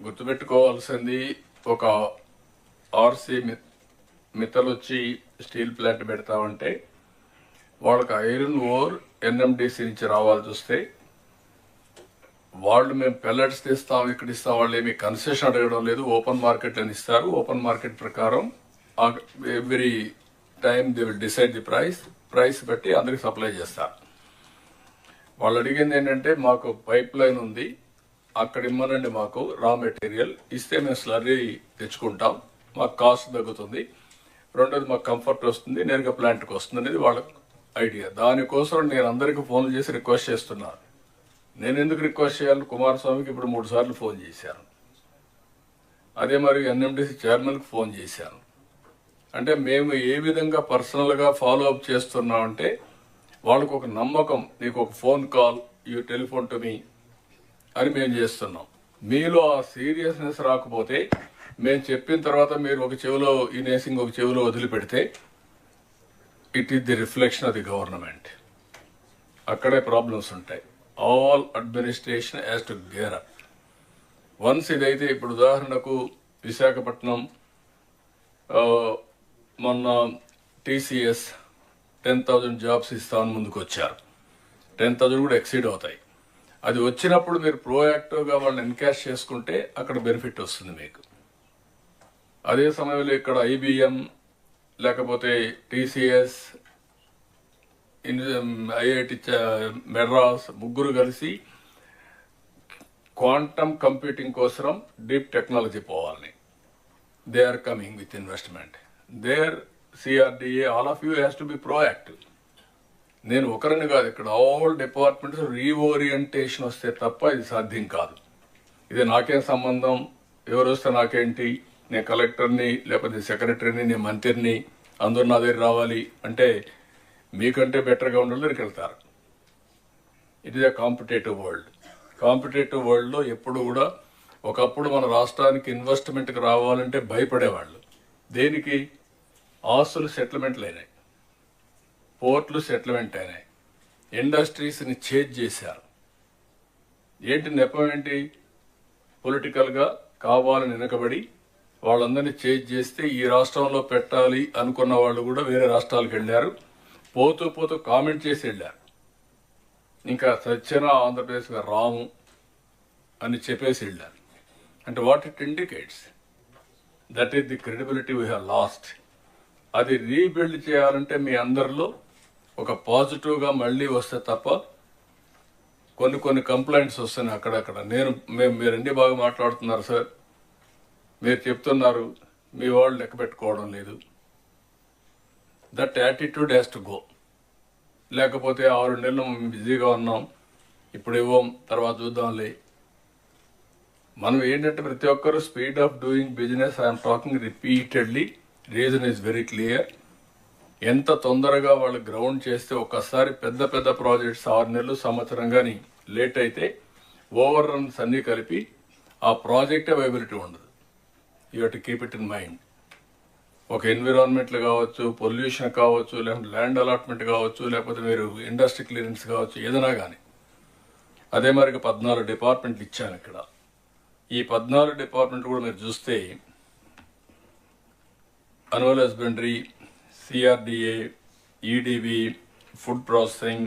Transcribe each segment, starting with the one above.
గుర్తుపెట్టుకోవాల్సింది ఒక ఆర్సీ మిత్తలు వచ్చి స్టీల్ ప్లాంట్ పెడతామంటే వాళ్ళకి ఐరన్ ఓర్ ఎన్ఎండిసి నుంచి రావాల్సి వస్తే వాళ్ళు మేము పెల్లెట్స్ తీస్తాం ఇక్కడ ఇస్తాం వాళ్ళు ఏమి కన్సెషన్ అడగడం లేదు ఓపెన్ మార్కెట్ అని ఇస్తారు. ఓపెన్ మార్కెట్ ప్రకారం every time the will decide the price price పెట్టి అందరికి సప్లై చేస్తారు. వాళ్ళు అడిగింది ఏంటంటే మాకు పైప్ లైన్ ఉంది అక్కడ ఇమ్మనండి మాకు రా మెటీరియల్. ఇస్తే మేము స్లర్రీ తెచ్చుకుంటాం. మాకు కాస్ట్ తగ్గుతుంది. రెండోది మాకు కంఫర్ట్ వస్తుంది. నేరుగా ప్లాంట్కి వస్తుంది అనేది వాళ్ళ ఐడియా. దానికోసం నేను అందరికీ ఫోన్ చేసి రిక్వెస్ట్ చేస్తున్నాను నేను ఎందుకు రిక్వెస్ట్ చేయాలి కుమారస్వామికి ఇప్పుడు మూడు సార్లు ఫోన్ చేశాను. అదే మరి ఎన్ఎండిసి చైర్మన్కి ఫోన్ చేశాను. అంటే మేము ఏ విధంగా పర్సనల్గా ఫాలో అప్ చేస్తున్నామంటే వాళ్ళకు ఒక నమ్మకం. నీకు ఒక phone call you telephone to me. అని మేము చేస్తున్నాం. మీలో ఆ సీరియస్నెస్ రాకపోతే మేము చెప్పిన తర్వాత మీరు ఒక చెవిలో ఈ నేసింగ్ ఒక చెవిలో వదిలిపెడితే it is the reflection of the government అక్కడే ప్రాబ్లమ్స్ ఉంటాయి. All administration has to gear up once ఇదైతే ఇప్పుడు ఉదాహరణకు విశాఖపట్నం మొన్న టీసీఎస్ టెన్ థౌజండ్ జాబ్స్ ఇస్తామని ముందుకు వచ్చారు టెన్ థౌజండ్ కూడా ఎక్సీడ్ అవుతాయి. అది వచ్చినప్పుడు మీరు ప్రోయాక్టివ్గా వాళ్ళని ఎన్కాష్ చేసుకుంటే అక్కడ బెనిఫిట్ వస్తుంది మీకు. అదే సమయంలో ఇక్కడ ఐబిఎం లేకపోతే టీసీఎస్ ఐఐటి మెడ్రాస్ ముగ్గురు కలిసి క్వాంటమ్ కంప్యూటింగ్ కోసం డీప్ టెక్నాలజీ పోవాలని. They are coming with investment there CRDA all of you has to be proactive నేను ఒకరిని కాదు ఇక్కడ ఆల్ డిపార్ట్మెంట్స్ రీఓరియంటేషన్ వస్తే తప్ప ఇది సాధ్యం కాదు. ఇది నాకేం సంబంధం? ఎవరు వస్తే నాకేంటి? నేను కలెక్టర్ని లేకపోతే సెక్రటరీని నేను మంత్రిని అందరూ నా దగ్గర రావాలి అంటే మీకంటే బెటర్గా ఉండాలి దగ్గరికి వెళ్తారు it is a competitive world competitive వరల్డ్లో ఎప్పుడు కూడా ఒకప్పుడు మన రాష్ట్రానికి ఇన్వెస్ట్మెంట్కి రావాలంటే భయపడేవాళ్ళు. దేనికి? ఆస్తులు సెటిల్మెంట్లు అయినాయి పోర్ట్లు సెటిల్మెంట్ అయినాయి. ఇండస్ట్రీస్ని చేజ్ చేశారు. ఏంటి నెపం ఏంటి? పొలిటికల్గా కావాలని వెనకబడి వాళ్ళందరినీ చేజ్ చేస్తే ఈ రాష్ట్రంలో పెట్టాలి అనుకున్న వాళ్ళు కూడా వేరే రాష్ట్రాలకు వెళ్ళారు. పోతూ పోతూ కామెంట్ చేసి వెళ్ళారు. ఇంకా సత్యన ఆంధ్రప్రదేశ్గా రాము అని చెప్పేసి వెళ్ళారు. అంటే what it indicates that is the credibility we have lost అది రీబిల్డ్ చేయాలంటే మీ అందరిలో ఒక పాజిటివ్గా మళ్ళీ వస్తే తప్ప కొన్ని కొన్ని కంప్లైంట్స్ వస్తున్నాయి అక్కడక్కడ. నేను మేము మీరు అన్ని బాగా మాట్లాడుతున్నారు సార్? మీరు చెప్తున్నారు మీ వాళ్ళు లెక్క పెట్టుకోవడం లేదు. That attitude has to go. లేకపోతే ఆరు నెలలు మేము బిజీగా ఉన్నాం. ఇప్పుడు ఇవ్వం తర్వాత చూద్దాంలే. మనం ఏంటంటే ప్రతి ఒక్కరు speed of doing business I'm talking repeatedly. Reason is very clear. ఎంత తొందరగా వాళ్ళు గ్రౌండ్ చేస్తే ఒక్కసారి పెద్ద పెద్ద ప్రాజెక్ట్స్ ఆరు నెలలు సంవత్సరం కానీ లేట్ అయితే ఓవర్ రన్స్ అన్నీ కలిపి ఆ ప్రాజెక్టే అవైబిలిటీ ఉండదు. You had keep it in mind ఒక ఎన్విరాన్మెంట్లు కావచ్చు పొల్యూషన్ కావచ్చు లేకపోతే ల్యాండ్ అలాట్మెంట్ కావచ్చు లేకపోతే మీరు ఇండస్ట్రీ క్లియరెన్స్ కావచ్చు ఏదైనా కానీ అదే మరి పద్నాలుగు డిపార్ట్మెంట్లు ఇచ్చాను ఇక్కడ. ఈ పద్నాలుగు డిపార్ట్మెంట్ కూడా మీరు చూస్తే animal husbandry CRDA EDB food processing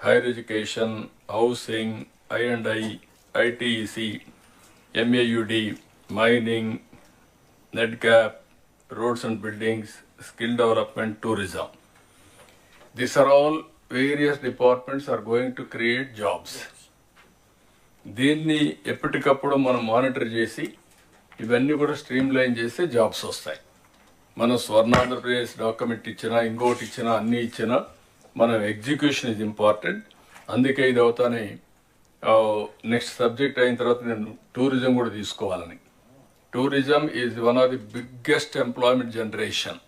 higher education housing I and I ITEC MAUD mining net cap roads and buildings skill development tourism this are all various departments are going to create jobs దీన్ని ఎప్పటికప్పుడు మనం monitor చేసి ఇవన్నీ కూడా stream line చేస్తే jobs వస్తాయి. మనం Swarnandhra Pradesh document ఇచ్చినా ఇంకోటి ఇచ్చినా అన్నీ ఇచ్చినా మనం ఎగ్జిక్యూషన్ ఇస్ ఇంపార్టెంట్ అందుకే ఇది అవుతానే నెక్స్ట్ సబ్జెక్ట్ అయిన తర్వాత నేను టూరిజం కూడా తీసుకోవాలని. Tourism is one of the biggest employment generation